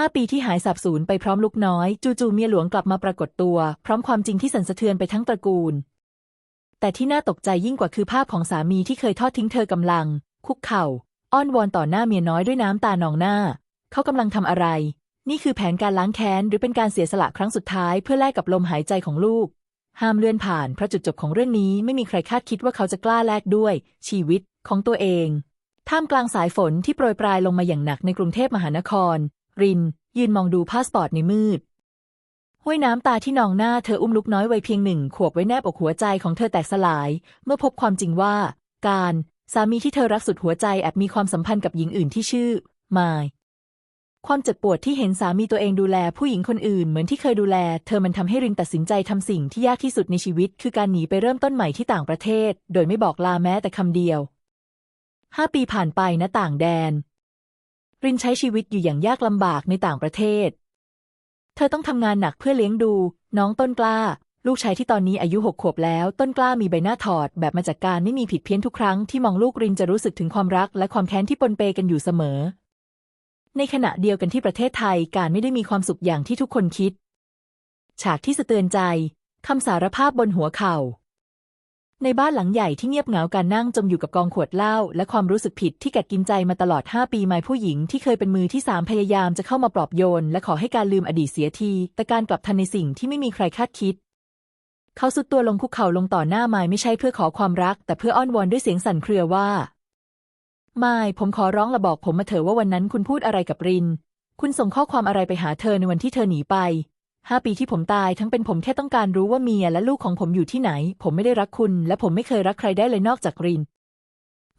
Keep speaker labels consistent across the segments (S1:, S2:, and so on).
S1: ห้าปีที่หายสาบสูญไปพร้อมลูกน้อย จู่ๆเมียหลวงกลับมาปรากฏตัว พร้อมความจริงที่สั่นสะเทือนไปทั้งตระกูล แต่ที่น่าตกใจยิ่งกว่าคือภาพของสามีที่เคยทอดทิ้งเธอกำลัง คุกเข่า อ้อนวอนต่อหน้าเมียน้อยด้วยน้ำตานองหน้า เขากำลังทำอะไร นี่คือแผนการล้างแค้นหรือเป็นการเสียสละครั้งสุดท้ายเพื่อแลกกับลมหายใจของลูก ห้ามเลื่อนผ่านเพราะจุดจบของเรื่องนี้ไม่มีใครคาดคิดว่าเขาจะกล้าแลกด้วย ชีวิตของตัวเองท่ามกลางสายฝนที่โปรยปลายลงมาอย่างหนักในกรุงเทพมหานคร ริน ยืนมองดูพาสปอร์ตในมืดห้วยน้ำตาที่นองหน้าเธออุ้มลูกน้อยวัยเพียงหนึ่งขวบไว้แนบอกหัวใจของเธอแตกสลาย เมื่อพบความจริงว่า การสามีที่เธอรักสุดหัวใจแอบมีความสัมพันธ์กับหญิงอื่นที่ชื่อมายความเจ็บปวดที่เห็นสามีตัวเองดูแลผู้หญิงคนอื่นเหมือนที่เคยดูแล เธอมันทำให้รินตัดสินใจทำสิ่งที่ยากที่สุดในชีวิต คือการหนีไปเริ่มต้นใหม่ที่ต่างประเทศ โดยไม่บอกลาแม้แต่คำเดียวห้าปีผ่านไปณต่างแดน รินใช้ชีวิตอยู่อย่างยากลำบากในต่างประเทศ เธอต้องทำงานหนักเพื่อเลี้ยงดู น้องต้นกล้า ลูกชายที่ตอนนี้อายุหกขวบแล้ว ต้นกล้ามีใบหน้าถอด แบบมาจากการไม่มีผิดเพี้ยนทุกครั้งที่มองลูกรินจะรู้สึกถึงความรักและความแค้นที่ปนเปกันอยู่เสมอ ในขณะเดียวกันที่ประเทศไทยการไม่ได้มีความสุขอย่างที่ทุกคนคิด ฉากที่สะเตือนใจคำสารภาพบนหัวเข่า ในบ้านหลังใหญ่ที่เงียบเหงาการนั่งจมอยู่กับกองขวดเหล้าและความรู้สึกผิดที่กัดกินใจมาตลอด 5 ปีมายผู้หญิงที่เคยเป็นมือที่สามพยายามจะเข้ามาปลอบโยน และขอให้การลืมอดีตเสียที แต่การกลับทันในสิ่งที่ไม่มีใครคาดคิด เขาสุดตัวลงคุกเข่าลงต่อหน้ามายไม่ใช่เพื่อขอความรัก แต่เพื่ออ้อนวอนด้วยเสียงสั่นเครือว่ามายผมขอร้องละบอกผมมาเถอะว่าวันนั้นคุณพูดอะไรกับริน คุณส่งข้อความอะไรไปหาเธอในวันที่เธอหนีไป ห้าปีที่ผมตายทั้งเป็นผมแค่ต้องการรู้ว่าเมียและลูกของผมอยู่ที่ไหน ผมไม่ได้รักคุณ และผมไม่เคยรักใครได้เลยนอกจากริน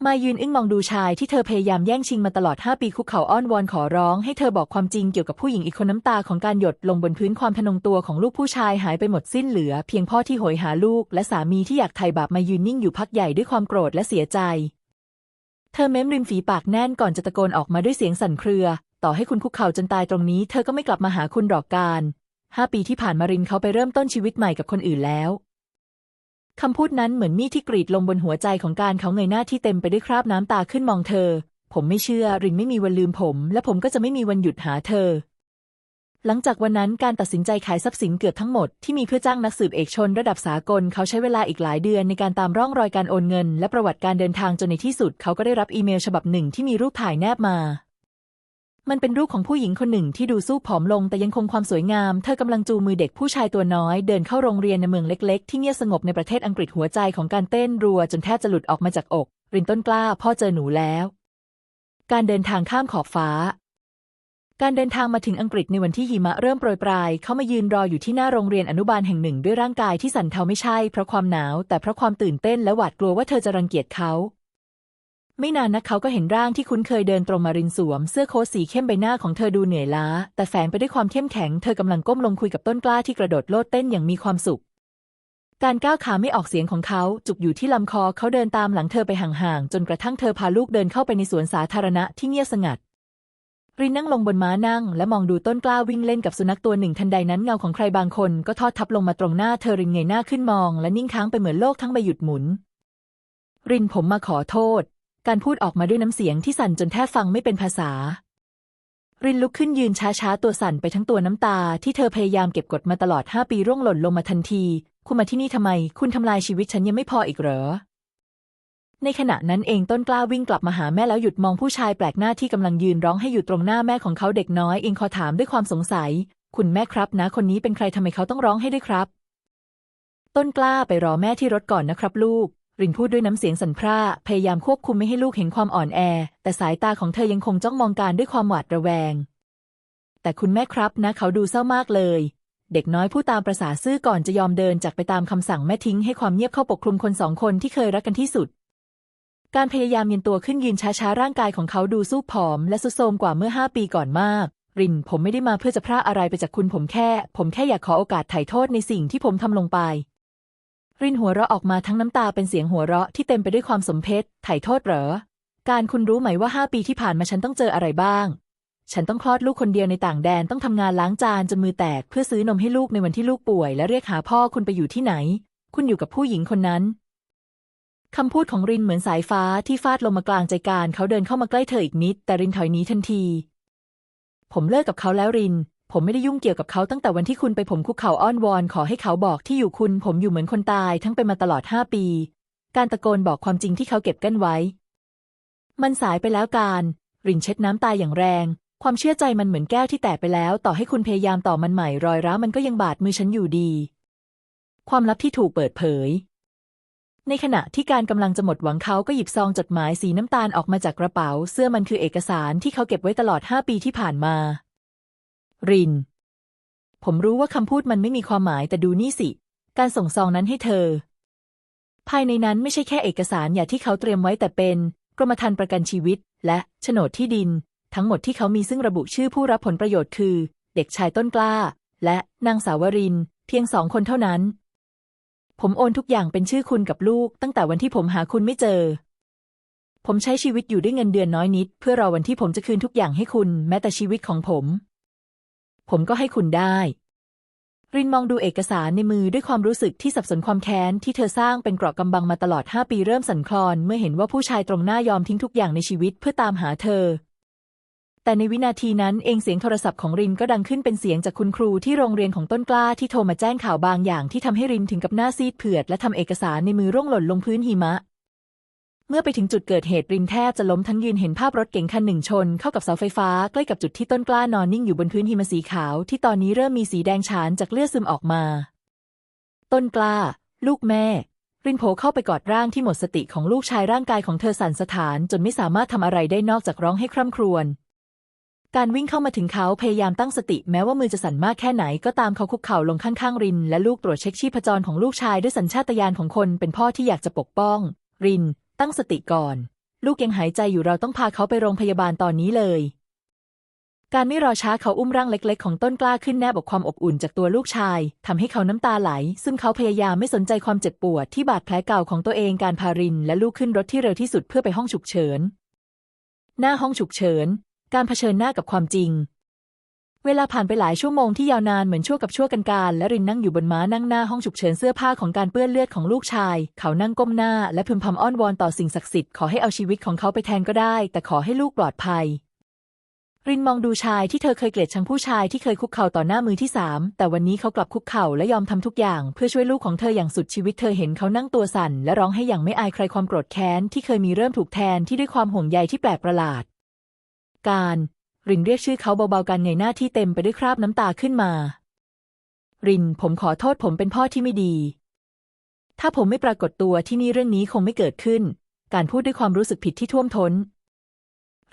S1: มายืนอึ้งมองดูชายที่เธอพยายามแย่งชิงมาตลอด5ปีคุกเข่าอ้อนวอนขอร้องให้เธอบอกความจริงเกี่ยวกับผู้หญิงอีกคนน้ำตาของการหยดลงบนพื้นความทนงตัวของลูกผู้ชายหายไปหมดสิ้นเหลือ เพียงพ่อที่โหยหาลูก และสามีที่อยากไถ่บาปมายืนนิ่งอยู่พักใหญ่ด้วยความโกรธและเสียใจ เธอเม้มริมฝีปากแน่นก่อนจะตะโกนออกมาด้วยเสียงสั่นเครือ ต่อให้คุณคุกเข่าจนตายตรงนี้ เธอก็ไม่กลับมาหาคุณดอกการ ห้าปีที่ผ่านมารินเขาไปเริ่มต้นชีวิตใหม่กับคนอื่นแล้วคำพูดนั้นเหมือนมีดที่กรีดลงบนหัวใจของการเขาเงยหน้าที่เต็มไปด้วยคราบน้ำตาขึ้นมองเธอ ผมไม่เชื่อรินไม่มีวันลืมผม และผมก็จะไม่มีวันหยุดหาเธอ หลังจากวันนั้นการตัดสินใจขายทรัพย์สินเกือบทั้งหมดที่มีเพื่อจ้างนักสืบเอกชนระดับสากล เขาใช้เวลาอีกหลายเดือนในการตามร่องรอยการโอนเงิน และประวัติการเดินทางจนในที่สุด เขาก็ได้รับอีเมลฉบับหนึ่งที่มีรูปถ่ายแนบมา มันเป็นรูปของผู้หญิงคนหนึ่งที่ดูสู้ผอมลงแต่ยังคงความสวยงาม เธอกำลังจูมือเด็กผู้ชายตัวน้อย เดินเข้าโรงเรียนในเมืองเล็กๆ ที่เงียบสงบในประเทศอังกฤษหัวใจของการเต้นรัวจนแทบจะหลุดออกมาจากอก รินต้นกล้าพ่อเจอหนูแล้ว การเดินทางข้ามขอบฟ้า การเดินทางมาถึงอังกฤษในวันที่หิมะเริ่มโปรยปลาย เขามายืนรออยู่ที่หน้าโรงเรียนอนุบาลแห่งหนึ่งด้วยร่างกายที่สั่นเทาไม่ใช่เพราะความหนาว แต่เพราะความตื่นเต้นและหวาดกลัวว่าเธอจะรังเกียจเขา ไม่นานนักเขาก็เห็นร่างที่คุ้นเคยเดินตรงมารินสวม เสื้อโค้ทสีเข้มใบหน้าของเธอดูเหนื่อยล้า แต่แฝงไปด้วยความเข้มแข็ง เธอกำลังก้มลงคุยกับต้นกล้าที่กระโดดโลดเต้นอย่างมีความสุข การก้าวขาไม่ออกเสียงของเขาจุกอยู่ที่ลำคอเขาเดินตามหลังเธอไปห่างๆจนกระทั่งเธอพาลูกเดินเข้าไปในสวนสาธารณะที่เงียบสงัดรินนั่งลงบนม้านั่ง และมองดูต้นกล้าวิ่งเล่นกับสุนัขตัวหนึ่งทันใดนั้นเงาของใครบางคนก็ทอดทับลงมาตรงหน้าเธอรินเงยหน้าขึ้นมอง และนิ่งค้างไปเหมือนโลกทั้งใบหยุดหมุน รินผมมาขอโทษ การพูดออกมาด้วยน้ำเสียงที่สั่นจนแทบฟังไม่เป็นภาษา รินลุกขึ้นยืนช้าๆ ตัวสั่นไปทั้งตัวน้ำตา ที่เธอพยายามเก็บกดมาตลอดห้าปีร่วงหล่นลงมาทันที คุณมาที่นี่ทำไม คุณทำลายชีวิตฉันยังไม่พออีกเหรอ ในขณะนั้นเองต้นกล้าวิ่งกลับมาหาแม่แล้วหยุดมองผู้ชายแปลกหน้าที่กำลังยืนร้องให้อยู่ตรงหน้าแม่ของเขาเด็กน้อยเองขอถามด้วยความสงสัย คุณแม่ครับนะ คนนี้เป็นใครทำไมเขาต้องร้องให้ด้วยครับ ต้นกล้าไปรอแม่ที่รถก่อนนะครับลูก รินพูดด้วยน้ำเสียงสั่นพร่าพยายามควบคุมไม่ให้ลูกเห็นความอ่อนแอ แต่สายตาของเธอยังคงจ้องมองการด้วยความหวาดระแวง แต่คุณแม่ครับนะเขาดูเศร้ามากเลย เด็กน้อยผู้ตามประษาซื่อก่อนจะยอมเดินจากไปตามคำสั่งแม่ทิ้งให้ความเงียบเข้าปกคลุมคนสองคนที่เคยรักกันที่สุด การพยายามเย็นตัวขึ้นยืนช้าๆร่างกายของเขาดูสู้ผอม และสุดโทมกว่าเมื่อห้าปีก่อนมากรินผมไม่ได้มาเพื่อจะพราอะไรไปจากคุณผมแค่ ผมแค่อยากขอโอกาสไถ่โทษในสิ่งที่ผมทำลงไป รินหัวเราะออกมาทั้งน้ำตาเป็นเสียงหัวเราะที่เต็มไปด้วยความสมเพชไถ่โทษเหรอ การคุณรู้ไหมว่าห้าปีที่ผ่านมาฉันต้องเจออะไรบ้าง ฉันต้องคลอดลูกคนเดียวในต่างแดนต้องทำงานล้างจานจนมือแตกเพื่อซื้อนมให้ลูกในวันที่ลูกป่วย และเรียกหาพ่อคุณไปอยู่ที่ไหน คุณอยู่กับผู้หญิงคนนั้นคำพูดของรินเหมือนสายฟ้าที่ฟาดลงมากลางใจการเขาเดินเข้ามาใกล้เธออีกนิด แต่รินถอยหนีทันที ผมเลิกกับเขาแล้วริน ผมไม่ได้ยุ่งเกี่ยวกับเขาตั้งแต่วันที่คุณไปผมคุกเข่าอ้อนวอน ขอให้เขาบอกที่อยู่คุณ ผมอยู่เหมือนคนตายทั้งเป็นมาตลอดห้าปี การตะโกนบอกความจริงที่เขาเก็บกั้นไว้ มันสายไปแล้วการรินเช็ดน้ำตาอย่างแรง ความเชื่อใจมันเหมือนแก้วที่แตกไปแล้ว ต่อให้คุณพยายามต่อมันใหม่รอยร้าวมันก็ยังบาดมือฉันอยู่ดี ความลับที่ถูกเปิดเผย ในขณะที่การกำลังจะหมดหวังเขาก็หยิบซองจดหมายสีน้ำตาลออกมาจากกระเป๋า เสื้อมันคือเอกสารที่เขาเก็บไว้ตลอดห้าปีที่ผ่านมา ริน ผมรู้ว่าคำพูดมันไม่มีความหมายแต่ดูนี่สิ การส่งซองนั้นให้เธอ ภายในนั้นไม่ใช่แค่เอกสารอย่างที่เขาเตรียมไว้แต่เป็นกรมธรรม์ประกันชีวิต และโฉนดที่ดิน ทั้งหมดที่เขามีซึ่งระบุชื่อผู้รับผลประโยชน์คือ เด็กชายต้นกล้า และนางสาวริน เพียงสองคนเท่านั้น ผมโอนทุกอย่างเป็นชื่อคุณกับลูก ตั้งแต่วันที่ผมหาคุณไม่เจอผมใช้ชีวิตอยู่ด้วยเงินเดือนน้อยนิด เพื่อรอวันที่ผมจะคืนทุกอย่างให้คุณ แม้แต่ชีวิตของผม ผมก็ให้คุณได้ รินมองดูเอกสารในมือด้วยความรู้สึกที่สับสนความแค้นที่เธอสร้างเป็นเกราะกำบังมาตลอดห้าปีเริ่มสั่นคลอน เมื่อเห็นว่าผู้ชายตรงหน้ายอมทิ้งทุกอย่างในชีวิตเพื่อตามหาเธอ แต่ในวินาทีนั้นเองเสียงโทรศัพท์ของรินก็ดังขึ้นเป็นเสียงจากคุณครูที่โรงเรียนของต้นกล้าที่โทรมาแจ้งข่าวบางอย่างที่ทำให้รินถึงกับหน้าซีดเผือดและทำเอกสารในมือร่วงหล่นลงพื้นหิมะ เมื่อไปถึงจุดเกิดเหตุรินแทบจะล้มทั้งยืนเห็นภาพรถเก๋งคันหนึ่งชน เข้ากับเสาไฟฟ้าใกล้กับจุดที่ต้นกล้านอนนิ่งอยู่บนพื้นหิมะสีขาว ที่ตอนนี้เริ่มมีสีแดงฉานจากเลือดซึมออกมา ต้นกล้า ลูกแม่ รินโผเข้าไปกอดร่างที่หมดสติของลูกชายร่างกายของเธอสั่นสะท้าน จนไม่สามารถทำอะไรได้นอกจากร้องให้คร่ำครวญการวิ่งเข้ามาถึงเขาพยายามตั้งสติแม้ว่ามือจะสั่นมากแค่ไหนก็ตามเขาคุกเข่าลงข้างๆ ริน และลูกตรวจเช็คชีพจรของลูกชายด้วยสัญชาตญาณของคนเป็นพ่อที่อยากจะปกป้อง ริน ตั้งสติก่อน ลูกยังหายใจอยู่เราต้องพาเขาไปโรงพยาบาลตอนนี้เลย การไม่รอช้าเขาอุ้มร่างเล็ก ๆ ของต้นกล้าขึ้นแนบอกความอบอุ่นจากตัวลูกชายทำให้เขาน้ำตาไหล ซึ่งเขาพยายามไม่สนใจความเจ็บปวดที่บาดแผลเก่าของตัวเองการพาริน และลูกขึ้นรถที่เร็วที่สุดเพื่อไปห้องฉุกเฉิน หน้าห้องฉุกเฉิน การเผชิญหน้ากับความจริง เวลาผ่านไปหลายชั่วโมงที่ยาวนานเหมือนชั่วกับชั่วกันการ และรินนั่งอยู่บนม้านั่งหน้าห้องฉุกเฉินเสื้อผ้าของการเปื้อนเลือดของลูกชาย เขานั่งก้มหน้าและพึมพำอ้อนวอนต่อสิ่งศักดิ์สิทธิ์ขอให้เอาชีวิตของเขาไปแทนก็ได้ แต่ขอให้ลูกปลอดภัย รินมองดูชายที่เธอเคยเกลียดชังผู้ชายที่เคยคุกเข่าต่อหน้ามือที่สามแต่วันนี้เขากลับคุกเข่าและยอมทำทุกอย่าง เพื่อช่วยลูกของเธออย่างสุดชีวิตเธอเห็นเขานั่งตัวสั่นและร้องให้อย่างไม่อายใครความโกรธแค้นที่เคยมีเริ่มถูกแทนที่ด้วยความห่วงใยที่แปลกประหลาด การ รินเรียกชื่อเขาเบาๆกันเงยหน้าที่เต็มไปด้วยคราบน้ำตาขึ้นมา ริน ผมขอโทษผมเป็นพ่อที่ไม่ดี ถ้าผมไม่ปรากฏตัวที่นี่เรื่องนี้คงไม่เกิดขึ้น การพูดด้วยความรู้สึกผิดที่ท่วมท้น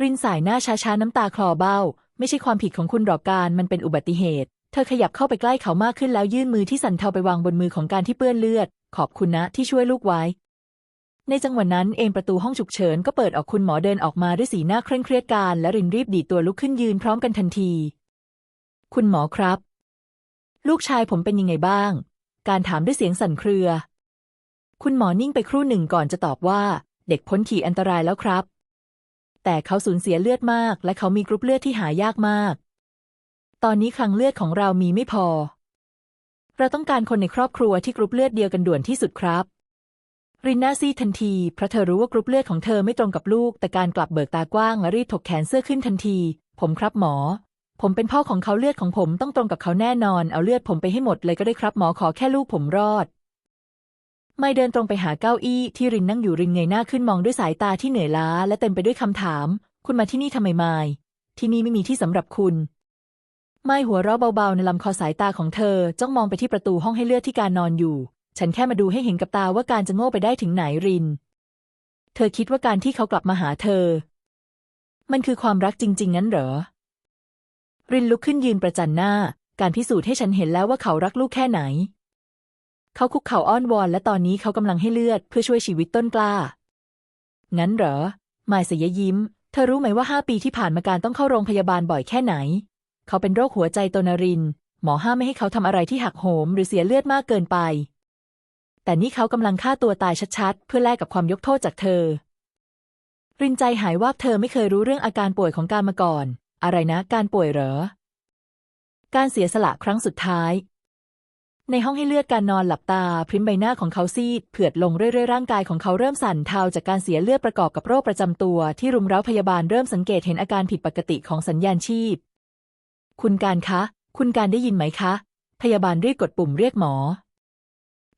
S1: รินสายหน้าช้าๆน้ำตาคลอเบ้า ไม่ใช่ความผิดของคุณหรอกการมันเป็นอุบัติเหตุ เธอขยับเข้าไปใกล้เขามากขึ้นแล้วยื่นมือที่สั่นเทาไปวางบนมือของการที่เปื้อนเลือด ขอบคุณนะที่ช่วยลูกไว้ ในจังหวะนั้นเองประตูห้องฉุกเฉินก็เปิดออกคุณหมอเดินออกมาด้วยสีหน้าเคร่งเครียดการและรินรีบดีดตัวลุกขึ้นยืนพร้อมกันทันที คุณหมอครับ ลูกชายผมเป็นยังไงบ้าง การถามด้วยเสียงสั่นเครือ คุณหมอนิ่งไปครู่หนึ่งก่อนจะตอบว่า เด็กพ้นขีดอันตรายแล้วครับ แต่เขาสูญเสียเลือดมาก และเขามีกรุ๊ปเลือดที่หายากมาก ตอนนี้คลังเลือดของเรามีไม่พอ เราต้องการคนในครอบครัวที่กรุ๊ปเลือดเดียวกันด่วนที่สุดครับ รินน่าซีทันที เพราะเธอรู้ว่ากรุ๊ปเลือดของเธอไม่ตรงกับลูก แต่การกลับเบิกตากว้างและรีบถกแขนเสื้อขึ้นทันที ผมครับหมอ ผมเป็นพ่อของเขาเลือดของผมต้องตรงกับเขาแน่นอน เอาเลือดผมไปให้หมดเลยก็ได้ครับหมอขอแค่ลูกผมรอด ไม่เดินตรงไปหาเก้าอี้ที่รินนั่งอยู่รินเงยหน้าขึ้นมองด้วยสายตาที่เหนื่อยล้า และเต็มไปด้วยคำถาม คุณมาที่นี่ทำไมไม่ที่นี่ไม่มีที่สำหรับคุณไม่หัวเราะเบาๆในลำคอสายตาของเธอจ้องมองไปที่ประตูห้องให้เลือดที่การนอนอยู่ ฉันแค่มาดูให้เห็นกับตาว่าการจะโง่ไปได้ถึงไหนริน เธอคิดว่าการที่เขากลับมาหาเธอ มันคือความรักจริง ๆ งั้นเหรอ รินลุกขึ้นยืนประจันหน้า การพิสูจน์ให้ฉันเห็นแล้วว่าเขารักลูกแค่ไหน เขาคุกเข่าอ้อนวอน และตอนนี้เขากำลังให้เลือดเพื่อช่วยชีวิตต้นกล้า งั้นเหรอมายเสยยิ้ม เธอรู้ไหมว่าห้าปีที่ผ่านมาการต้องเข้าโรงพยาบาลบ่อยแค่ไหน เขาเป็นโรคหัวใจโตนาริน หมอห้ามไม่ให้เขาทำอะไรที่หักโหม หรือเสียเลือดมากเกินไป แต่นี่เขากำลังฆ่าตัวตายชัดๆ เพื่อแลกกับความยกโทษจากเธอ รินใจหายว่าบเธอไม่เคยรู้เรื่องอาการป่วยของการมาก่อน อะไรนะ การป่วยเหรอ การเสียสละครั้งสุดท้าย ในห้องให้เลือดการนอนหลับตา พริมใบหน้าของเขาซีดเผือดลงเรื่อยๆร่างกายของเขาเริ่มสั่นเทาจากการเสียเลือดประกอบกับโรคประจำตัวที่รุมเร้าพยาบาลเริ่มสังเกตเห็นอาการผิดปกติของสัญญาณชีพ คุณการคะ คุณการได้ยินไหมคะ พยาบาลรีบกดปุ่มเรียกหมอ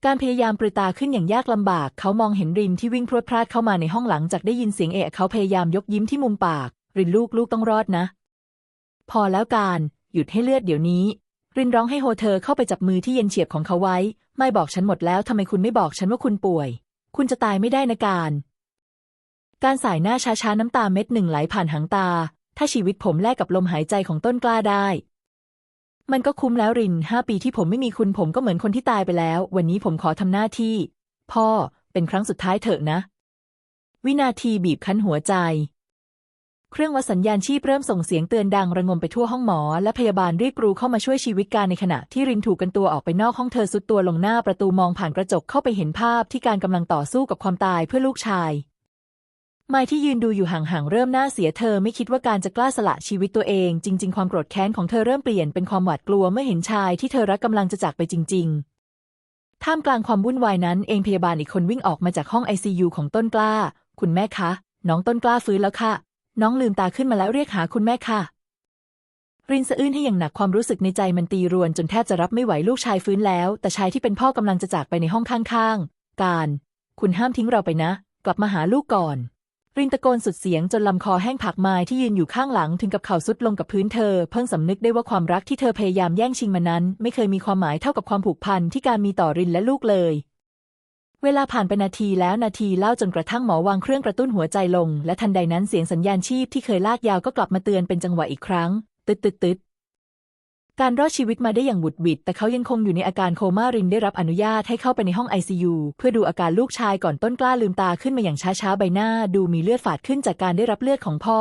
S1: การพยายามปรือตาขึ้นอย่างยากลำบาก เขามองเห็นรินที่วิ่งพรวดพลาดเข้ามาในห้องหลังจากได้ยินเสียงเอะเขาพยายามยกยิ้มที่มุมปาก รินลูกลูกต้องรอดนะ พอแล้วการหยุดให้เลือดเดี๋ยวนี้ รินร้องให้โฮเธอเข้าไปจับมือที่เย็นเฉียบของเขาไว้ ไม่บอกฉันหมดแล้วทำไมคุณไม่บอกฉันว่าคุณป่วย คุณจะตายไม่ได้นะการ การสายหน้าช้าๆน้ำตาเม็ดหนึ่งไหลผ่านหางตา ถ้าชีวิตผมแลกกับลมหายใจของต้นกล้าได้ มันก็คุ้มแล้วรินห้าปีที่ผมไม่มีคุณผมก็เหมือนคนที่ตายไปแล้ว วันนี้ผมขอทำหน้าที่ พ่อเป็นครั้งสุดท้ายเถอะนะ วินาทีบีบคั้นหัวใจ เครื่องวัดสัญญาณชีพเริ่มส่งเสียงเตือนดังระงมไปทั่วห้องหมอ และพยาบาลรีบกรูเข้ามาช่วยชีวิตการในขณะที่รินถูกกันตัวออกไปนอกห้องเธอสุดตัวลงหน้าประตูมองผ่านกระจกเข้าไปเห็นภาพที่การกำลังต่อสู้กับความตายเพื่อลูกชาย ไมายที่ยืนดูอยู่ห่างๆเริ่มหน้าเสียเธอไม่คิดว่าการจะกล้าสละชีวิตตัวเอง จริง ๆ ความโกรธแค้นของเธอเริ่มเปลี่ยนเป็นความหวาดกลัวเมื่อเห็นชายที่เธอรักกำลังจะจากไปจริง ๆ ท่ามกลางความวุ่นวายนั้นเองพยาบาลอีกคนวิ่งออกมาจากห้องไอซียูของต้นกล้า คุณแม่คะ น้องต้นกล้าฟื้นแล้วค่ะ น้องลืมตาขึ้นมาแล้วเรียกหาคุณแม่ค่ะ รินสะอื้นให้อย่างหนักความรู้สึกในใจมันตีรวนจนแทบจะรับไม่ไหวลูกชายฟื้นแล้ว แต่ชายที่เป็นพ่อกำลังจะจากไปในห้องข้างๆ การ คุณห้ามทิ้งเราไปนะ กลับมาหาลูกก่อน รินตะโกนสุดเสียงจนลำคอแห้งผักไม้ที่ยืนอยู่ข้างหลังถึงกับเข่าสุดลงกับพื้นเธอ เพิ่งสำนึกได้ว่าความรักที่เธอพยายามแย่งชิงมานั้น ไม่เคยมีความหมายเท่ากับความผูกพันที่การมีต่อรินและลูกเลย เวลาผ่านไปนาทีแล้วนาทีเล่าจนกระทั่งหมอวางเครื่องกระตุ้นหัวใจลง และทันใดนั้นเสียงสัญญาณชีพที่เคยลากยาวก็กลับมาเตือนเป็นจังหวะอีกครั้ง ตึดตึดตึด การรอดชีวิตมาได้อย่างบุดหวิด แต่เขายังคงอยู่ในอาการโคม่ารินได้รับอนุญาตให้เข้าไปในห้อง ICU เพื่อดูอาการลูกชายก่อนต้นกล้าลืมตาขึ้นมาอย่างช้าๆ ใบหน้า ดูมีเลือดฝาดขึ้นจากการได้รับเลือดของพ่อ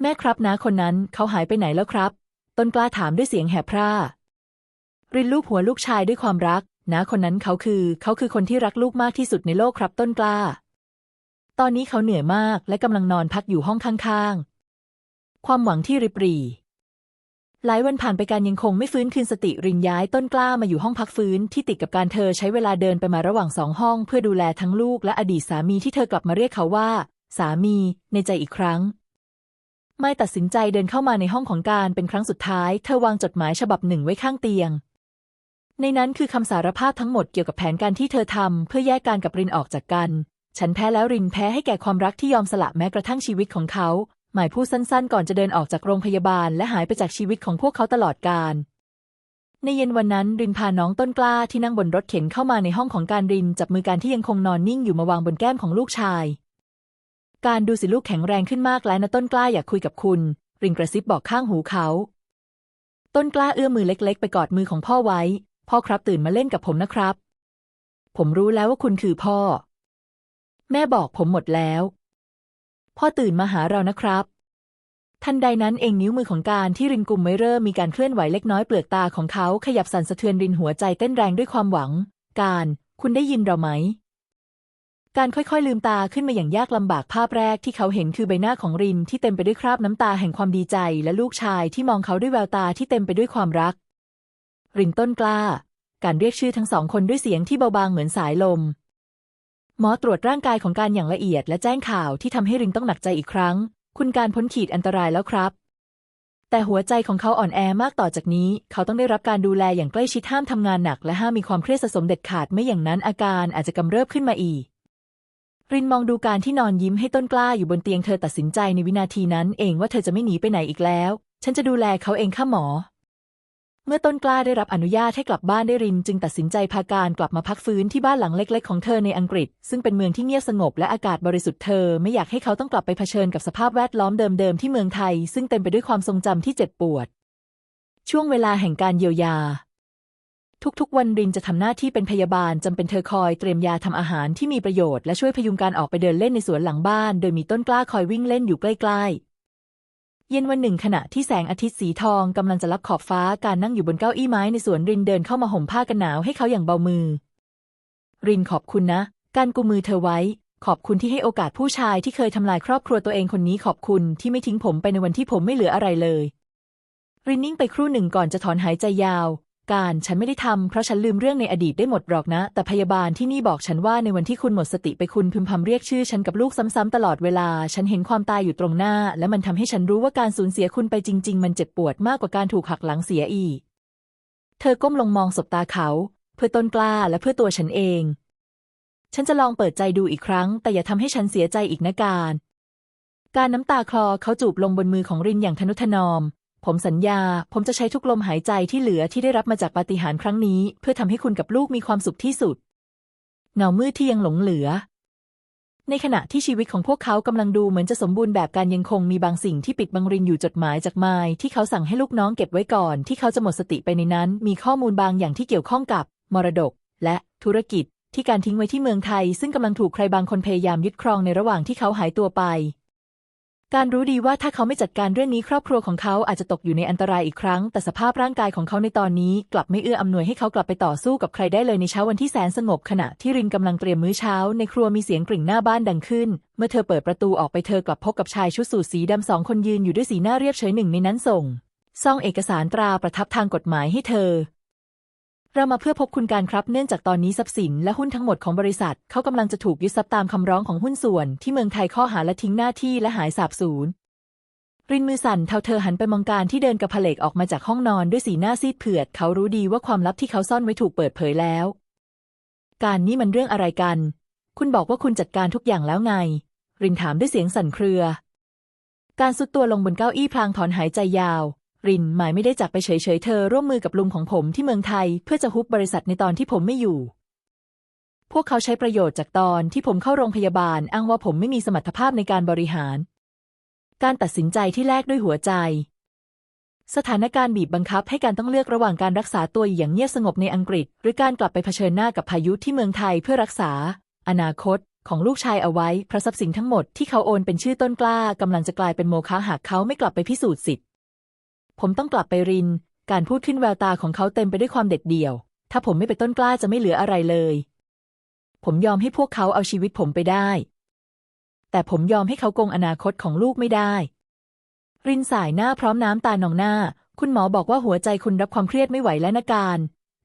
S1: แม่ครับนะคนนั้นเขาหายไปไหนแล้วครับ ต้นกล้าถามด้วยเสียงแหบพร่า รินลูกหัวลูกชายด้วยความรักนะคนนั้นเขาคือ เขาคือคนที่รักลูกมากที่สุดในโลกครับต้นกล้า ตอนนี้เขาเหนื่อยมากและกำลังนอนพักอยู่ห้องข้างๆ ความหวังที่ริบหรี่ หลายวันผ่านไปการยังคงไม่ฟื้นคืนสติรินย้ายต้นกล้ามาอยู่ห้องพักฟื้นที่ติดกับการเธอใช้เวลาเดินไปมาระหว่างสองห้อง เพื่อดูแลทั้งลูกและอดีตสามีที่เธอกลับมาเรียกเขาว่า สามีในใจอีกครั้ง ไม่ตัดสินใจเดินเข้ามาในห้องของการเป็นครั้งสุดท้าย เธอวางจดหมายฉบับหนึ่งไว้ข้างเตียง ในนั้นคือคำสารภาพทั้งหมดเกี่ยวกับแผนการที่เธอทำเพื่อแยกการกับรินออกจากกัน ฉันแพ้แล้วรินแพ้ให้แก่ความรักที่ยอมสละแม้กระทั่งชีวิตของเขา หมายพูดสั้นๆ ก่อนจะเดินออกจากโรงพยาบาลและหายไปจากชีวิตของพวกเขาตลอดกาลในเย็นวันนั้นรินพาน้องต้นกล้าที่นั่งบนรถเข็นเข้ามาในห้องของการรินจับมือการที่ยังคงนอนนิ่งอยู่มาวางบนแก้มของลูกชาย การดูสิลูกแข็งแรงขึ้นมากแล้วนะต้นกล้าอยากคุยกับคุณ รินกระซิบบอกข้างหูเขา ต้นกล้าเอื้อมมือเล็ก ๆ ไปกอดมือของพ่อไว้ พ่อครับตื่นมาเล่นกับผมนะครับ ผมรู้แล้วว่าคุณคือพ่อ แม่บอกผมหมดแล้ว พ่อตื่นมาหาเรานะครับ ทันใดนั้นเองนิ้วมือของการที่รินกุมไว้เริ่มมีการเคลื่อนไหวเล็กน้อยเปลือกตาของเขาขยับสั่นสะเทือนรินหัวใจเต้นแรงด้วยความหวัง การคุณได้ยินเราไหม การค่อยๆลืมตาขึ้นมาอย่างยากลำบากภาพแรกที่เขาเห็นคือใบหน้าของรินที่เต็มไปด้วยคราบน้ำตาแห่งความดีใจ และลูกชายที่มองเขาด้วยแววตาที่เต็มไปด้วยความรัก รินต้นกล้า การเรียกชื่อทั้งสองคนด้วยเสียงที่เบาบางเหมือนสายลม หมอตรวจร่างกายของการอย่างละเอียด และแจ้งข่าวที่ทำให้รินต้องหนักใจอีกครั้ง คุณการพ้นขีดอันตรายแล้วครับ แต่หัวใจของเขาอ่อนแอมากต่อจากนี้ เขาต้องได้รับการดูแลอย่างใกล้ชิดห้ามทำงานหนัก และห้ามมีความเครียดสะสมเด็ดขาดไม่อย่างนั้นอาการอาจจะกำเริบขึ้นมาอีก รินมองดูการที่นอนยิ้มให้ต้นกล้าอยู่บนเตียงเธอตัดสินใจในวินาทีนั้น เองว่าเธอจะไม่หนีไปไหนอีกแล้ว ฉันจะดูแลเขาเองค่ะหมอ เมื่อต้นกล้าได้รับอนุญาตให้กลับบ้านได้ริน จึงตัดสินใจพาการกลับมาพักฟื้นที่บ้านหลังเล็ก ๆ ของเธอในอังกฤษ ซึ่งเป็นเมืองที่เงียบสงบและอากาศบริสุทธิ์เธอไม่อยากให้เขาต้องกลับไปเผชิญกับสภาพแวดล้อมเดิมๆที่เมืองไทย ซึ่งเต็มไปด้วยความทรงจำที่เจ็บปวด ช่วงเวลาแห่งการเยียวยา ทุกๆ วันรินจะทำหน้าที่เป็นพยาบาลจำเป็นเธอคอยเตรียมยาทำอาหารที่มีประโยชน์และช่วยพยุงการออกไปเดินเล่นในสวนหลังบ้าน โดยมีต้นกล้าคอยวิ่งเล่นอยู่ใกล้ ๆ เย็นวันหนึ่งขณะที่แสงอาทิตย์สีทองกำลังจะลับขอบฟ้าการนั่งอยู่บนเก้าอี้ไม้ในสวนรินเดินเข้ามาห่มผ้ากันหนาวให้เขาอย่างเบามือ รินขอบคุณนะ การกุมมือเธอไว้ ขอบคุณที่ให้โอกาสผู้ชายที่เคยทำลายครอบครัวตัวเองคนนี้ขอบคุณที่ไม่ทิ้งผมไปในวันที่ผมไม่เหลืออะไรเลย รินนิ่งไปครู่หนึ่งก่อนจะถอนหายใจยาว การฉันไม่ได้ทำเพราะฉันลืมเรื่องในอดีตได้หมดหรอกนะ แต่พยาบาลที่นี่บอกฉันว่าในวันที่คุณหมดสติไปคุณพึมพำเรียกชื่อฉันกับลูกซ้ำๆตลอดเวลา ฉันเห็นความตายอยู่ตรงหน้า และมันทำให้ฉันรู้ว่าการสูญเสียคุณไปจริง ๆ มันเจ็บปวดมากกว่าการถูกหักหลังเสียอีก เธอก้มลงมองสบตาเขา เพื่อต้นกล้าและเพื่อตัวฉันเอง ฉันจะลองเปิดใจดูอีกครั้ง แต่อย่าทำให้ฉันเสียใจอีกนะการ การน้ำตาคลอเขาจูบลงบนมือของรินอย่างทนุถนอม ผมสัญญา ผมจะใช้ทุกลมหายใจที่เหลือที่ได้รับมาจากปาฏิหาริย์ครั้งนี้ เพื่อทำให้คุณกับลูกมีความสุขที่สุด เงามืดที่ยังหลงเหลือ ในขณะที่ชีวิตของพวกเขากำลังดูเหมือนจะสมบูรณ์แบบการยังคงมีบางสิ่งที่ปิดบังรินอยู่จดหมายจากไมายที่เขาสั่งให้ลูกน้องเก็บไว้ก่อน ที่เขาจะหมดสติไปในนั้น มีข้อมูลบางอย่างที่เกี่ยวข้องกับ มรดก และธุรกิจที่การทิ้งไว้ที่เมืองไทย ซึ่งกำลังถูกใครบางคนพยายามยึดครองในระหว่างที่เขาหายตัวไป การรู้ดีว่าถ้าเขาไม่จัดการเรื่องนี้ครอบครัวของเขาอาจจะตกอยู่ในอันตรายอีกครั้ง แต่สภาพร่างกายของเขาในตอนนี้ กลับไม่เอื้ออำนวยให้เขากลับไปต่อสู้กับใครได้เลยในเช้าวันที่แสนสงบขณะที่รินกำลังเตรียมมื้อเช้า ในครัวมีเสียงกริ่งหน้าบ้านดังขึ้น เมื่อเธอเปิดประตูออกไปเธอกลับพบกับชายชุดสูทสีดำสองคนยืนอยู่ด้วยสีหน้าเรียบเฉยหนึ่งในนั้นส่งซองเอกสารตราประทับทางกฎหมายให้เธอ เรามาเพื่อพบคุณการครับ เนื่องจากตอนนี้ทรัพย์สินและหุ้นทั้งหมดของบริษัท เขากำลังจะถูกยึดทรัพย์ตามคำร้องของหุ้นส่วน ที่เมืองไทยข้อหาและทิ้งหน้าที่และหายสาบสูญรินมือสั่นเทาเธอหันไปมองการที่เดินกับผเลกออกมาจากห้องนอนด้วยสีหน้าซีดเผือด เขารู้ดีว่าความลับที่เขาซ่อนไว้ถูกเปิดเผยแล้ว การนี้มันเรื่องอะไรกัน คุณบอกว่าคุณจัดการทุกอย่างแล้วไง รินถามด้วยเสียงสั่นเครือ การสุดตัวลงบนเก้าอี้พลางถอนหายใจยาว รินหมายไม่ได้จากไปเฉยๆ เธอร่วมมือกับลุงของผมที่เมืองไทย เพื่อจะฮุบบริษัทในตอนที่ผมไม่อยู่ พวกเขาใช้ประโยชน์จากตอนที่ผมเข้าโรงพยาบาล อ้างว่าผมไม่มีสมรรถภาพในการบริหาร การตัดสินใจที่แลกด้วยหัวใจ สถานการณ์บีบบังคับให้การต้องเลือกระหว่างการรักษาตัวอย่างเงียบสงบในอังกฤษ หรือการกลับไปเผชิญหน้ากับพายุที่เมืองไทยเพื่อรักษา อนาคตของลูกชายเอาไว้เพราะทรัพย์สินทั้งหมดที่เขาโอนเป็นชื่อต้นกล้ากำลังจะกลายเป็นโมฆะหากเขาไม่กลับไปพิสูจน์สิทธิ ผมต้องกลับไปริน การพูดขึ้นแววตาของเขาเต็มไปด้วยความเด็ดเดี่ยว ถ้าผมไม่ไปต้นกล้าจะไม่เหลืออะไรเลย ผมยอมให้พวกเขาเอาชีวิตผมไปได้ แต่ผมยอมให้เขาโกงอนาคตของลูกไม่ได้ รินสายหน้าพร้อมน้ำตาหนองหน้า คุณหมอบอกว่าหัวใจคุณรับความเครียดไม่ไหวและนาการ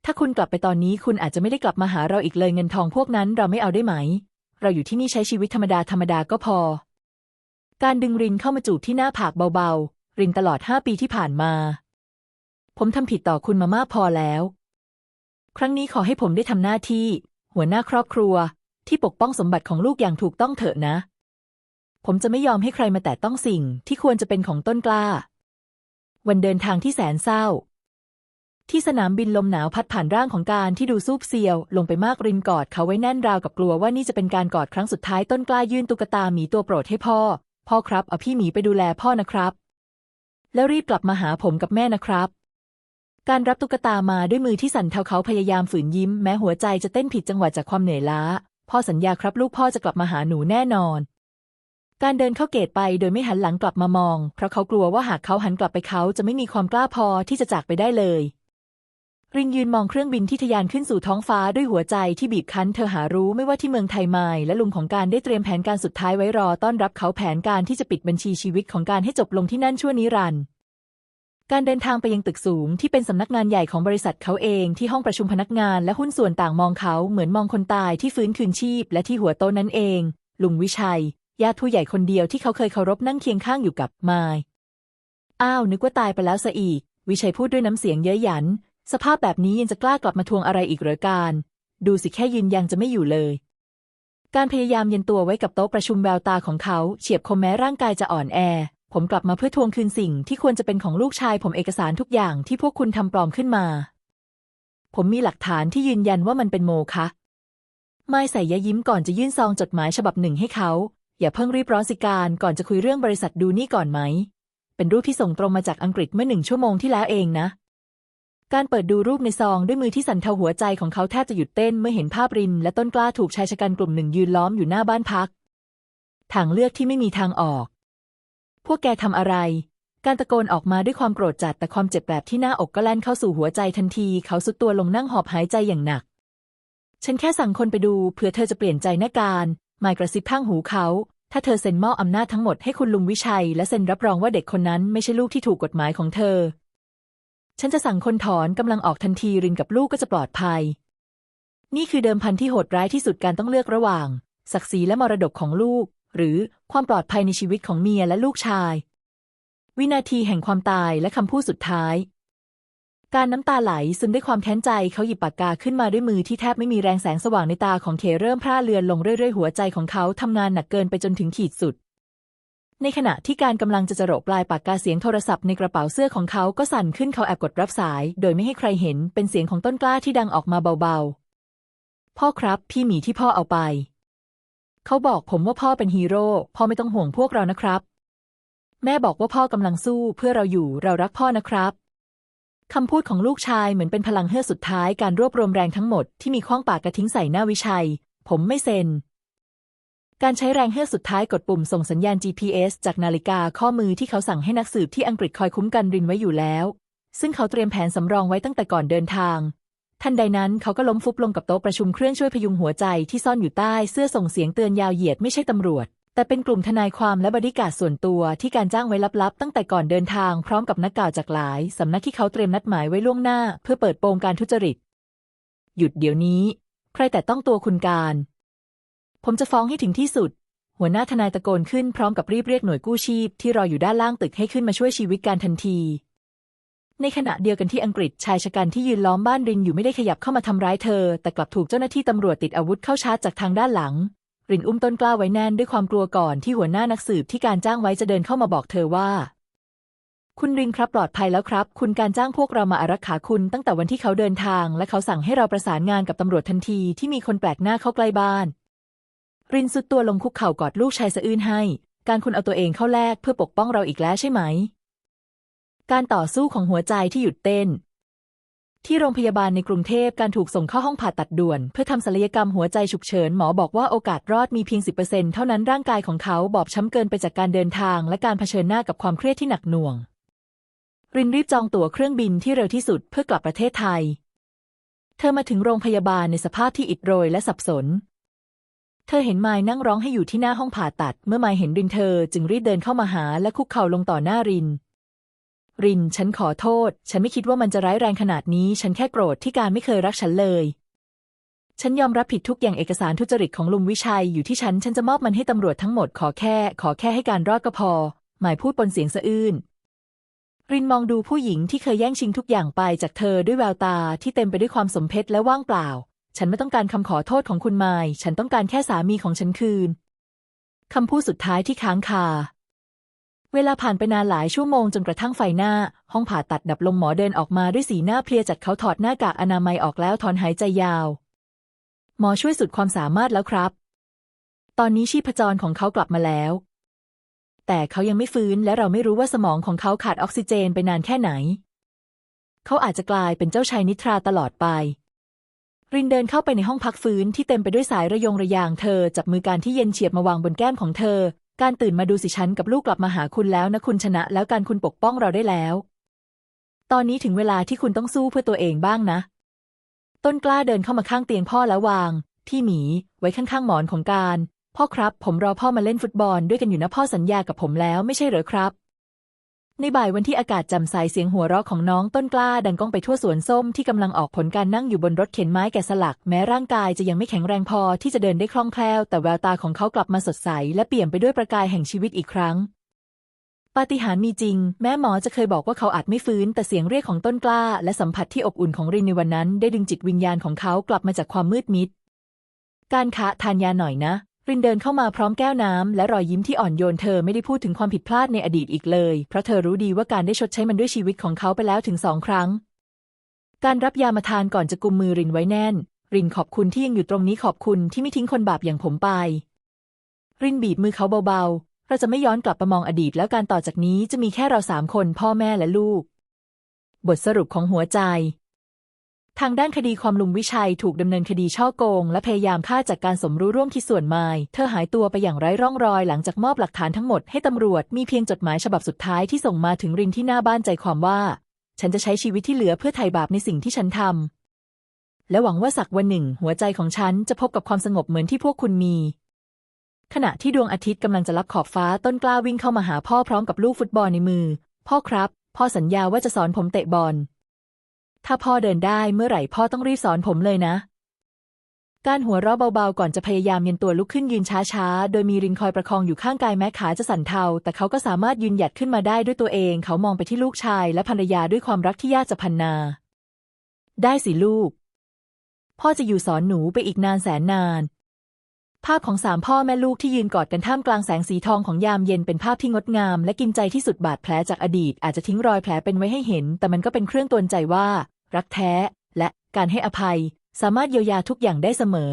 S1: ถ้าคุณกลับไปตอนนี้คุณอาจจะไม่ได้กลับมาหาเราอีกเลยเงินทองพวกนั้นเราไม่เอาได้ไหม เราอยู่ที่นี่ใช้ชีวิตธรรมดาธรรมดาก็พอ การดึงรินเข้ามาจูบที่หน้าผากเบาๆ รินตลอดห้าปีที่ผ่านมา ผมทำผิดต่อคุณมามากพอแล้ว ครั้งนี้ขอให้ผมได้ทำหน้าที่ หัวหน้าครอบครัว ที่ปกป้องสมบัติของลูกอย่างถูกต้องเถอะนะ ผมจะไม่ยอมให้ใครมาแตะต้องสิ่งที่ควรจะเป็นของต้นกล้า วันเดินทางที่แสนเศร้า ที่สนามบินลมหนาวพัดผ่านร่างของการที่ดูซูบเซียว ลงไปมากรินกอดเขาไว้แน่นราวกับกลัวว่านี่จะเป็นการกอดครั้งสุดท้ายต้นกล้ายื่นตุ๊กตาหมีตัวโปรดให้พ่อ พ่อครับเอาพี่หมีไปดูแลพ่อนะครับ แล้วรีบกลับมาหาผมกับแม่นะครับ การรับตุ๊กตามาด้วยมือที่สั่นเทาเขาพยายามฝืนยิ้ม แม้หัวใจจะเต้นผิดจังหวะจากความเหนื่อยล้า พ่อสัญญาครับลูกพ่อจะกลับมาหาหนูแน่นอน การเดินเข้าเกตไปโดยไม่หันหลังกลับมามอง เพราะเขากลัวว่าหากเขาหันกลับไปเขาจะไม่มีความกล้าพอที่จะจากไปได้เลย รินยืนมองเครื่องบินที่ทะยานขึ้นสู่ท้องฟ้าด้วยหัวใจที่บีบคั้นเธอหารู้ไม่ว่าที่เมืองไทยไมล์และลุงของการได้เตรียมแผนการสุดท้ายไว้รอต้อนรับเขาแผนการที่จะปิดบัญชีชีวิตของการให้จบลงที่นั่นชั่วนิรันดร์การเดินทางไปยังตึกสูงที่เป็นสำนักงานใหญ่ของบริษัทเขาเองที่ห้องประชุมพนักงานและหุ้นส่วนต่างมองเขาเหมือนมองคนตายที่ฟื้นคืนชีพและที่หัวโต๊ะนั้นเอง ลุงวิชัย ญาติผู้ใหญ่คนเดียวที่เขาเคยเคารพนั่งเคียงข้างอยู่กับมาย อ้าวนึกว่าตายไปแล้วซะอีก วิชัยพูดด้วยน้ำเสียงเย้ยหยัน สภาพแบบนี้ยังจะกล้ากลับมาทวงอะไรอีกเหรอการ ดูสิแค่ยืนยังจะไม่อยู่เลย การพยายามเย็นตัวไว้กับโต๊ะประชุมแววตาของเขาเฉียบคมแม้ร่างกายจะอ่อนแอ ผมกลับมาเพื่อทวงคืนสิ่งที่ควรจะเป็นของลูกชายผมเอกสารทุกอย่างที่พวกคุณทำปลอมขึ้นมา ผมมีหลักฐานที่ยืนยันว่ามันเป็นโมคะไม่ใส่ยะยิ้มก่อนจะยื่นซองจดหมายฉบับหนึ่งให้เขา อย่าเพิ่งรีบร้อนสิการก่อนจะคุยเรื่องบริษัทดูนี่ก่อนไหม เป็นรูปที่ส่งตรงมาจากอังกฤษเมื่อหนึ่งชั่วโมงที่แล้วเองนะ การเปิดดูรูปในซองด้วยมือที่สั่นเทาหัวใจของเขาแทบจะหยุดเต้นเมื่อเห็นภาพรินและต้นกล้าถูกชายชะกันกลุ่มหนึ่งยืนล้อมอยู่หน้าบ้านพัก ทางเลือกที่ไม่มีทางออก พวกแกทำอะไร การตะโกนออกมาด้วยความโกรธจัดแต่ความเจ็บแปบที่หน้าอกก็แล่นเข้าสู่หัวใจทันที เขาสุดตัวลงนั่งหอบหายใจอย่างหนัก ฉันแค่สั่งคนไปดูเผื่อเธอจะเปลี่ยนใจน้าการหมายกระซิบข้างหูเขา ถ้าเธอเซ็นมอบอำนาจทั้งหมดให้คุณลุงวิชัย และเซ็นรับรองว่าเด็กคนนั้นไม่ใช่ลูกที่ถูกกฎหมายของเธอ ฉันจะสั่งคนถอนกำลังออกทันทีรินกับลูกก็จะปลอดภัย นี่คือเดิมพันที่โหดร้ายที่สุดการต้องเลือกระหว่าง ศักดิ์ศรีและมรดกของลูก หรือความปลอดภัยในชีวิตของเมียและลูกชาย วินาทีแห่งความตายและคำพูดสุดท้าย การน้ำตาไหลซึมด้วยความแค้นใจเขาหยิบปากกาขึ้นมาด้วยมือที่แทบไม่มีแรงแสงสว่างในตาของเคเริ่มพร่าเลือนลงเรื่อยๆหัวใจของเขาทำงานหนักเกินไปจนถึงขีดสุด ในขณะที่การกำลังจะจรดปลายปากกาเสียงโทรศัพท์ในกระเป๋าเสื้อของเขาก็สั่นขึ้นเขาแอบกดรับสาย โดยไม่ให้ใครเห็นเป็นเสียงของต้นกล้าที่ดังออกมาเบาๆ พ่อครับ พี่หมีที่พ่อเอาไป เขาบอกผมว่าพ่อเป็นฮีโร่พ่อไม่ต้องห่วงพวกเรานะครับ แม่บอกว่าพ่อกำลังสู้เพื่อเราอยู่เรารักพ่อนะครับคำพูดของลูกชายเหมือนเป็นพลังเฮือกสุดท้ายการรวบรวมแรงทั้งหมดที่มีคว้างปากกระทิ้งใส่หน้าวิชัย ผมไม่เซ็น การใช้แรงเฮือกสุดท้ายกดปุ่มส่งสัญญาณ GPS จากนาฬิกาข้อมือที่เขาสั่งให้นักสืบที่อังกฤษคอยคุ้มกันรินไว้อยู่แล้ว ซึ่งเขาเตรียมแผนสำรองไว้ตั้งแต่ก่อนเดินทาง ทันใดนั้นเขาก็ล้มฟุบลงกับโต๊ะประชุมเครื่องช่วยพยุงหัวใจที่ซ่อนอยู่ใต้เสื้อส่งเสียงเตือนยาวเหยียดไม่ใช่ตำรวจ แต่เป็นกลุ่มทนายความและบริการส่วนตัวที่การจ้างไว้ลับๆ ตั้งแต่ก่อนเดินทางพร้อมกับนักกล่าวจากหลายสำนักที่เขาเตรียมนัดหมายไว้ล่วงหน้า เพื่อเปิดโปงการทุจริต หยุดเดี๋ยวนี้ ใครแต่ต้องตัวคุณการ ผมจะฟ้องให้ถึงที่สุด หัวหน้าทนายตะโกนขึ้นพร้อมกับรีบเรียกหน่วยกู้ชีพที่รออยู่ด้านล่างตึกให้ขึ้นมาช่วยชีวิตการทันที ในขณะเดียวกันที่อังกฤษชายชะกันที่ยืนล้อมบ้านรินอยู่ไม่ได้ขยับเข้ามาทำร้ายเธอ แต่กลับถูกเจ้าหน้าที่ตำรวจติดอาวุธเข้าชาร์จจากทางด้านหลัง รินอุ้มต้นกล้าไว้แน่นด้วยความกลัวก่อนที่หัวหน้านักสืบที่การจ้างไว้จะเดินเข้ามาบอกเธอว่าคุณรินครับปลอดภัยแล้วครับ คุณการจ้างพวกเรามาอารักขาคุณตั้งแต่วันที่เขาเดินทาง และเขาสั่งให้เราประสานงานกับตำรวจทันทีที่มีคนแปลกหน้าเข้าใกล้บ้าน รินสุดตัวลงคุกเข่ากอดลูกชายสะอื้นให้ การคุณเอาตัวเองเข้าแลกเพื่อปกป้องเราอีกแล้วใช่ไหม การต่อสู้ของหัวใจที่หยุดเต้น ที่โรงพยาบาลในกรุงเทพการถูกส่งเข้าห้องผ่าตัดด่วน เพื่อทำศัลยกรรมหัวใจฉุกเฉินหมอบอกว่าโอกาสรอดมีเพียง 10%เท่านั้นร่างกายของเขาบอบช้ำเกินไปจากการเดินทาง และการเผชิญหน้ากับความเครียดที่หนักหน่วง รินรีบจองตั๋วเครื่องบินที่เร็วที่สุดเพื่อกลับประเทศไทย เธอมาถึงโรงพยาบาลในสภาพที่อิดโรยและสับสน เธอเห็นไมายนั่งร้องให้อยู่ที่หน้าห้องผ่าตัด เมื่อไมายเห็นรินเธอจึงรีบเดินเข้ามาหาและคุกเข่าลงต่อหน้าริน ริน ฉันขอโทษ ฉันไม่คิดว่ามันจะร้ายแรงขนาดนี้ ฉันแค่โกรธที่การไม่เคยรักฉันเลย ฉันยอมรับผิดทุกอย่างเอกสารทุจริตของลุงวิชัยอยู่ที่ฉัน ฉันจะมอบมันให้ตำรวจทั้งหมดขอแค่ ขอแค่ให้การรอดก็พอ หมายพูดบนเสียงสะอื้นรินมองดูผู้หญิงที่เคยแย่งชิงทุกอย่างไปจากเธอด้วยแววตาที่เต็มไปด้วยความสมเพชและว่างเปล่า ฉันไม่ต้องการคำขอโทษของคุณไมายฉันต้องการแค่สามีของฉันคืน คำพูดสุดท้ายที่ค้างคา เวลาผ่านไปนานหลายชั่วโมงจนกระทั่งไฟหน้า ห้องผ่าตัดดับลงหมอเดินออกมาด้วยสีหน้าเพลียจัดเขาถอดหน้ากากอนามัยออกแล้วถอนหายใจยาว หมอช่วยสุดความสามารถแล้วครับ ตอนนี้ชีพจรของเขากลับมาแล้ว แต่เขายังไม่ฟื้นและเราไม่รู้ว่าสมองของเขาขาดออกซิเจนไปนานแค่ไหน เขาอาจจะกลายเป็นเจ้าชายนิทราตลอดไป รินเดินเข้าไปในห้องพักฟื้นที่เต็มไปด้วยสายระยงระยางเธอจับมือการที่เย็นเฉียบมาวางบนแก้มของเธอ การตื่นมาดูสิฉันกับลูกกลับมาหาคุณแล้วนะคุณชนะ แล้วการคุณปกป้องเราได้แล้ว ตอนนี้ถึงเวลาที่คุณต้องสู้เพื่อตัวเองบ้างนะ ต้นกล้าเดินเข้ามาข้างเตียงพ่อแล้ววาง ที่หมีไว้ข้างๆหมอนของการ พ่อครับ ผมรอพ่อมาเล่นฟุตบอลด้วยกันอยู่นะพ่อสัญญากับผมแล้วไม่ใช่เหรอครับ ในบ่ายวันที่อากาศจ่มใสเสียงหัวเราะของน้องต้นกล้าดังก้องไปทั่วสวนส้มที่กำลังออกผลการนั่งอยู่บนรถเข็นไม้แกะสลัก แม้ร่างกายจะยังไม่แข็งแรงพอที่จะเดินได้คล่องแคล่ว แต่แววตาของเขากลับมาสดใส และเปี่ยมไปด้วยประกายแห่งชีวิตอีกครั้ง ปาฏิหาริย์มีจริง แม้หมอจะเคยบอกว่าเขาอาจไม่ฟื้น แต่เสียงเรียกของต้นกล้า และสัมผัสที่อบอุ่นของรินในวันนั้น ได้ดึงจิตวิญญาณของเขากลับมาจากความมืดมิด การคะทานยาหน่อยนะ รินเดินเข้ามาพร้อมแก้วน้ำ และรอยยิ้มที่อ่อนโยนเธอไม่ได้พูดถึงความผิดพลาดในอดีตอีกเลย เพราะเธอรู้ดีว่าการได้ชดใช้มันด้วยชีวิตของเขาไปแล้วถึงสองครั้ง การรับยามาทานก่อนจะกุมมือรินไว้แน่น รินขอบคุณที่ยังอยู่ตรงนี้ขอบคุณที่ไม่ทิ้งคนบาปอย่างผมไป รินบีบมือเขาเบาๆ เราจะไม่ย้อนกลับมามองอดีตแล้วการต่อจากนี้จะมีแค่เราสามคนพ่อแม่และลูก บทสรุปของหัวใจ ทางด้านคดีความลุงวิชัยถูกดำเนินคดีช่อโกง และพยายามฆ่าจากการสมรู้ร่วมคิดส่วนไมาย เธอหายตัวไปอย่างไร้ร่องรอยหลังจากมอบหลักฐานทั้งหมดให้ตำรวจ มีเพียงจดหมายฉบับสุดท้ายที่ส่งมาถึงรินที่หน้าบ้านใจความว่า ฉันจะใช้ชีวิตที่เหลือเพื่อไถ่บาปในสิ่งที่ฉันทำและหวังว่าสักวันหนึ่ง หัวใจของฉันจะพบกับความสงบเหมือนที่พวกคุณมี ขณะที่ดวงอาทิตย์กำลังจะลับขอบฟ้าต้นกล้าวิ่งเข้ามาหาพ่อพร้อมกับลูกฟุตบอลในมือ พ่อครับ พ่อสัญญาว่าจะสอนผมเตะบอล ถ้าพ่อเดินได้เมื่อไหร่พ่อต้องรีบสอนผมเลยนะ การหัวเราะเบาๆ ก่อนจะพยายามเย็นตัวลุกขึ้นยืนช้าๆ โดยมีรินคอยประคองอยู่ข้างกายแม้ขาจะสั่นเทา แต่เขาก็สามารถยืนหยัดขึ้นมาได้ด้วยตัวเอง เขามองไปที่ลูกชายและภรรยาด้วยความรักที่ยากจะพันนา ได้สิลูก พ่อจะอยู่สอนหนูไปอีกนานแสนนานภาพของสามพ่อแม่ลูกที่ยืนกอดกันท่ามกลางแสงสีทองของยามเย็นเป็นภาพที่งดงามและกินใจที่สุดบาดแผลจากอดีตอาจจะทิ้งรอยแผลเป็นไว้ให้เห็น แต่มันก็เป็นเครื่องตือนใจว่า รักแท้ และการให้อภัย สามารถเยียวยาทุกอย่างได้เสมอ